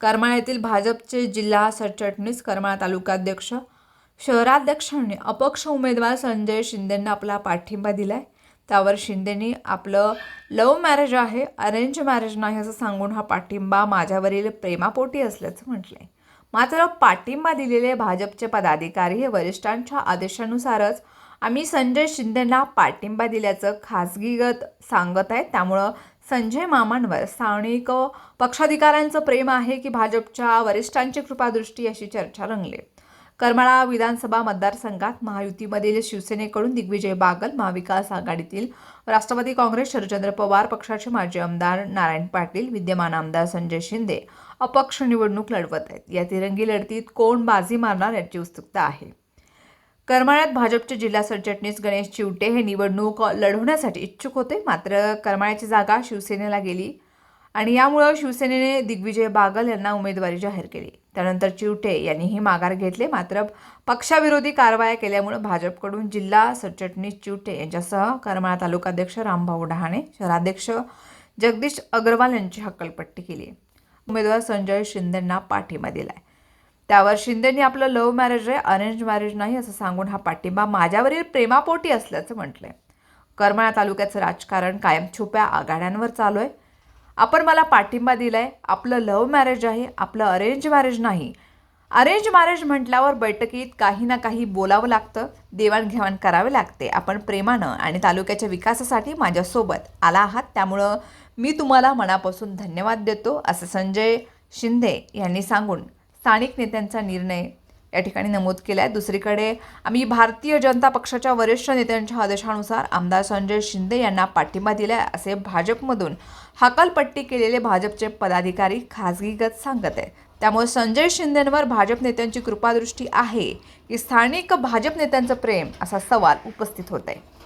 करमाळा येथील भाजपचे जिल्हा सरचिटणीस करमाळा तालुकाध्यक्ष शहराध्यक्षांनी अपक्ष उमेदवार संजय शिंदेंना आपला पाठिंबा दिलाय. त्यावर शिंदेंनी आपलं लव्ह मॅरेज आहे अरेंज मॅरेज नाही असं सांगून हा पाठिंबा माझ्यावरील प्रेमापोटी असल्याचं म्हटलंय. मात्र पाठिंबा दिलेले भाजपचे पदाधिकारी हे वरिष्ठांच्या आदेशानुसारच आम्ही संजय शिंदेंना पाठिंबा दिल्याचं खासगीगत सांगत आहेत. त्यामुळं संजय मामांवर स्थानिक पक्षाधिकाऱ्यांचं प्रेम आहे की भाजपच्या वरिष्ठांची कृपादृष्टी अशी चर्चा रंगली. करमाळा विधानसभा मतदारसंघात महायुतीमधील शिवसेनेकडून दिग्विजय बागल महाविकास आघाडीतील राष्ट्रवादी काँग्रेस शरदचंद्र पवार पक्षाचे माजी आमदार नारायण पाटील विद्यमान आमदार संजय शिंदे अपक्ष निवडणूक लढवत आहेत. या तिरंगी लढतीत कोण बाजी मारणार याची उत्सुकता आहे. करमाळ्यात भाजपचे जिल्हा सरचिटणीस गणेश चिवटे हे निवडणूक लढवण्यासाठी इच्छुक होते. मात्र करमाळ्याची जागा शिवसेनेला गेली आणि यामुळं शिवसेनेने दिग्विजय बागल यांना उमेदवारी जाहीर केली. त्यानंतर चिवटे यांनीही माघार घेतले. मात्र पक्षाविरोधी कारवाया केल्यामुळे भाजपकडून जिल्हा सरचिटणीस चिवटे यांच्यासह करमाळा तालुकाध्यक्ष रामभाऊ डहाणे शहराध्यक्ष जगदीश अग्रवाल यांची हक्कलपट्टी केली. उमेदवार संजय शिंदेंना पाठिंबा दिलाय. त्यावर शिंदेंनी आपलं लव्ह मॅरेज आहे अरेंज मॅरेज नाही असं सांगून हा पाठिंबा माझ्यावरील प्रेमापोटी असल्याचं म्हटलंय. करमाळा तालुक्याचं राजकारण कायम छुप्या आघाड्यांवर चालू आहे. आपण मला पाठिंबा दिलाय आपलं लव्ह मॅरेज आहे आपलं अरेंज मॅरेज नाही. अरेंज मॅरेज म्हटल्यावर बैठकीत काही ना काही बोलावं लागतं देवाणघेवाण करावे लागते. आपण प्रेमानं आणि तालुक्याच्या विकासासाठी माझ्यासोबत आला आहात त्यामुळं मी तुम्हाला मनापासून धन्यवाद देतो असं संजय शिंदे यांनी सांगून स्थानिक नेत्यांचा निर्णय. या ठिकाणी नमूद केला आहे दुसरीकडे आम्ही भारतीय जनता पक्षाच्या वरिष्ठ नेत्यांच्या आदेशानुसार आमदार संजय शिंदे यांना पाठिंबा दिला असे भाजपमधून हकालपट्टी केलेले भाजपचे पदाधिकारी खासगीगत सांगत आहे त्यामुळे संजय शिंदेंवर भाजप नेत्यांची कृपादृष्टी आहे की स्थानिक भाजप नेत्यांचं प्रेम असा सवाल उपस्थित होत आहे.